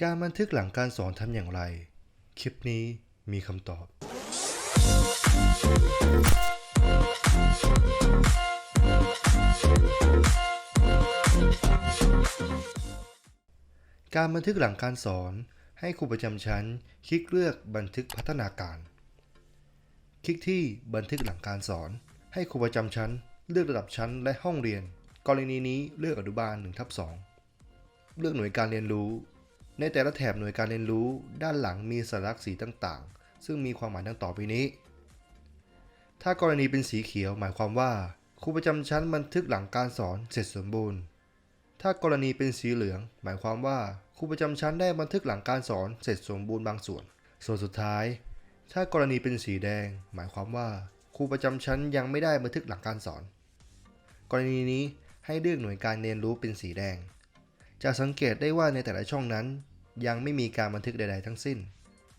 การบันทึกหลังการสอนทำอย่างไร คลิปนี้มีคำตอบ การบันทึกหลังการสอนให้ครูประจำชั้น คลิกเลือกบันทึกพัฒนาการ คลิกที่บันทึกหลังการสอน ให้ครูประจำชั้น เลือกระดับชั้นและห้องเรียน กรณีนี้เลือกอนุบาล1ทับ2เลือกหน่วยการเรียนรู้ ในแต่ละแถบหน่วยการเรียนรู้ด้านหลังมีสัญลักษณ์สีต่างๆ ซึ่งมีความหมายดังต่อไปนี้ ถ้ากรณีเป็นสีเขียวหมายความว่า ครูประจำชั้นบันทึกหลังการสอนเสร็จสมบูรณ์ ถ้ากรณีเป็นสีเหลือง หมายความว่าครูประจำชั้นได้บันทึกหลังการสอนเสร็จสมบูรณ์บางส่วน ส่วนสุดท้าย ถ้ากรณีเป็นสีแดง หมายความว่าครูประจำชั้นยังไม่ได้บันทึกหลังการสอน กรณีนี้ให้เลือกหน่วยการเรียนรู้เป็นสีแดง จะสังเกตได้ว่าในแต่ละช่องนั้น ยังไม่มีการบันทึกใด ๆ ทั้งสิ้น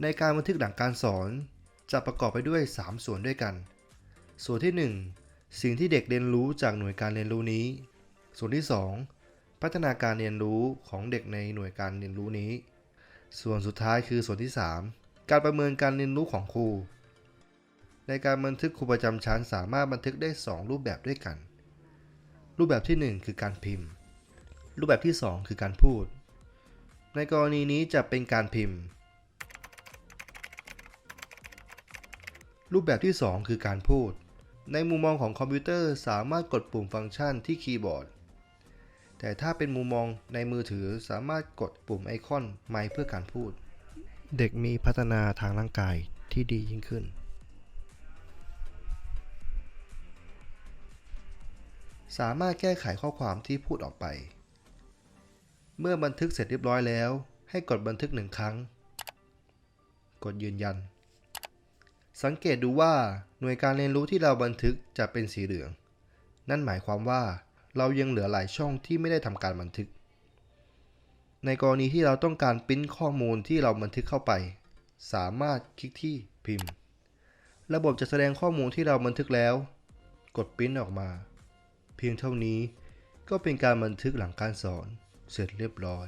ในการบันทึกหลังการสอน จะประกอบไปด้วย 3 ส่วนด้วยกัน ส่วนที่ 1 สิ่งที่เด็กเรียนรู้จากหน่วยการเรียนรู้นี้ ส่วนที่ 2 พัฒนาการเรียนรู้ของเด็กในหน่วยการเรียนรู้นี้ ส่วนสุดท้ายคือส่วนที่ 3 การประเมินการเรียนรู้ของครู ในการบันทึกครูประจำชั้นสามารถบันทึกได้ 2 รูปแบบด้วยกัน รูปแบบที่ 1 คือการพิมพ์ รูปแบบที่ 2 คือการพูด ในกรณีนี้จะเป็นการพิมพ์ รูปแบบที่ 2 คือการพูด ในมุมมองของคอมพิวเตอร์สามารถกดปุ่มฟังก์ชันที่คีย์บอร์ด แต่ถ้าเป็นมุมมองในมือถือสามารถกดปุ่มไอคอนไมค์เพื่อการพูด เด็กมีพัฒนาทางร่างกายที่ดียิ่งขึ้น สามารถแก้ไขข้อความที่พูดออกไป เมื่อบันทึกเสร็จเรียบร้อยแล้ว ให้กดบันทึกหนึ่งครั้ง กดยืนยัน สังเกตดูว่าหน่วยการเรียนรู้ที่เราบันทึกจะเป็นสีเหลือง นั่นหมายความว่าเรายังเหลือหลายช่องที่ไม่ได้ทำการบันทึก ในกรณีที่เราต้องการปริ้นข้อมูลที่เราบันทึกเข้าไป สามารถคลิกที่พิมพ์ ระบบจะแสดงข้อมูลที่เราบันทึกแล้ว กดปริ้นออกมา เพียงเท่านี้ก็เป็นการบันทึกหลังการสอน เสร็จเรียบร้อย